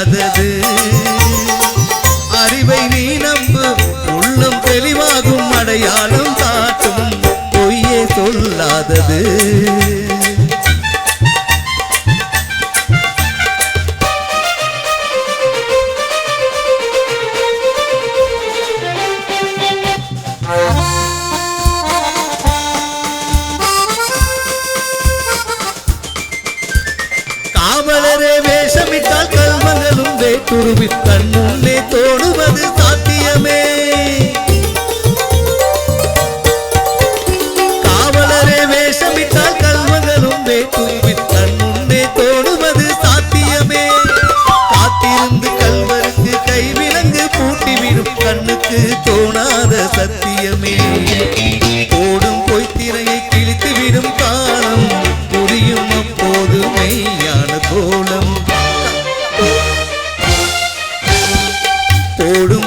இல்லாதது அறிவை நீ நம்பு உள்ளம் தெளிவாகும் அடையாளம் காட்டும் பொய்யே சொல்லாதது. கல்வங்களும் வேட்டுருவி கண் முன்னே தோடுவது சாத்தியமே.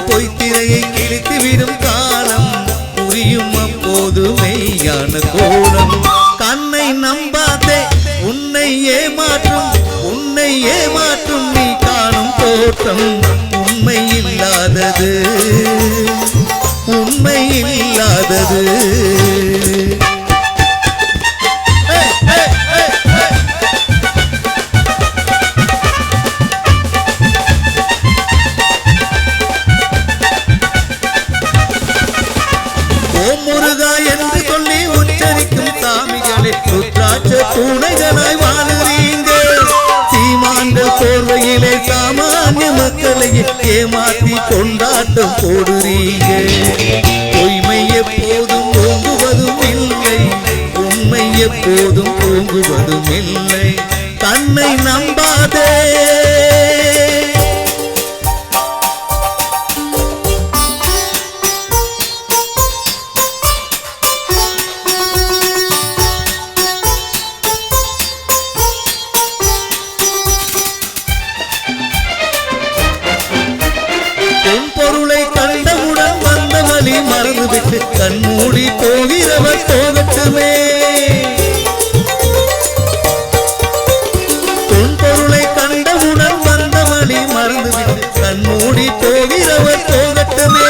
பொய்த்திரையை கிழித்து விடும் காலம் புரியும் அப்போது மெய்யான கோலம். கண்ணை நம்பாதே உன்னை ஏமாற்றும் உன்னை ஏமாற்றும் நீ காணும் தோற்றம் உண்மை இல்லாதது. உண்மை இல்லாதது. ருத்ராட்ச பூனைகளாய் வாழுறீங்க. சீமான்கள் போர்வையிலே சாமானிய மக்களை ஏமாற்றி கொண்டாட்டம் போடுறீங்க. பொய்மை எப்போதும் ஓங்குவதும் இல்லை. உண்மை எப்போதும் தூங்குவதும் இல்லை. தன்னை நம்பாதே. கண்மூடி போகிறவர் போகட்டுமே. பொன்பொருளை கண்டவுடன் வந்தவனை மறந்துவிட்டு கண்மூடி போகிறவர் போகட்டுமே.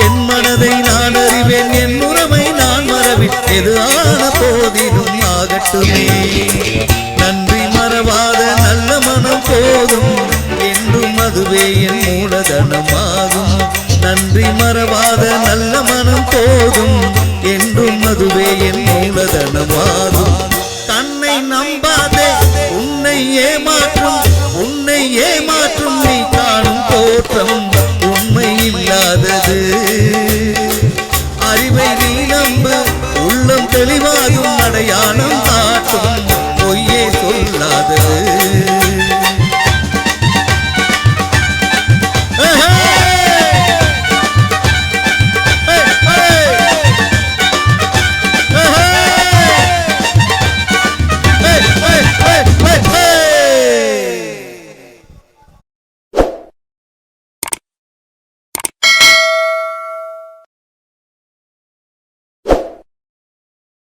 என் மனதை நான் அறிவேன் என் உறவை நான் மறவேன். எது ஆன போதிலும் ஆகட்டுமே. நன்றி மறவாத நல்ல மனம் போதும் என்றும் அதுவே என் மூலதனமாகும். நன்றி மறவாத நல்ல மனம் போதும். என்றும் அதுவே என் மூலதனமாகும். தன்னை நம்பாதே உன்னை ஏமாற்றும். உன்னை ஏமாற்றும் நீ காணும் தோற்றம் உண்மை இல்லாதது. அறிவை நீ நம்ப உள்ளம் தெளிவாக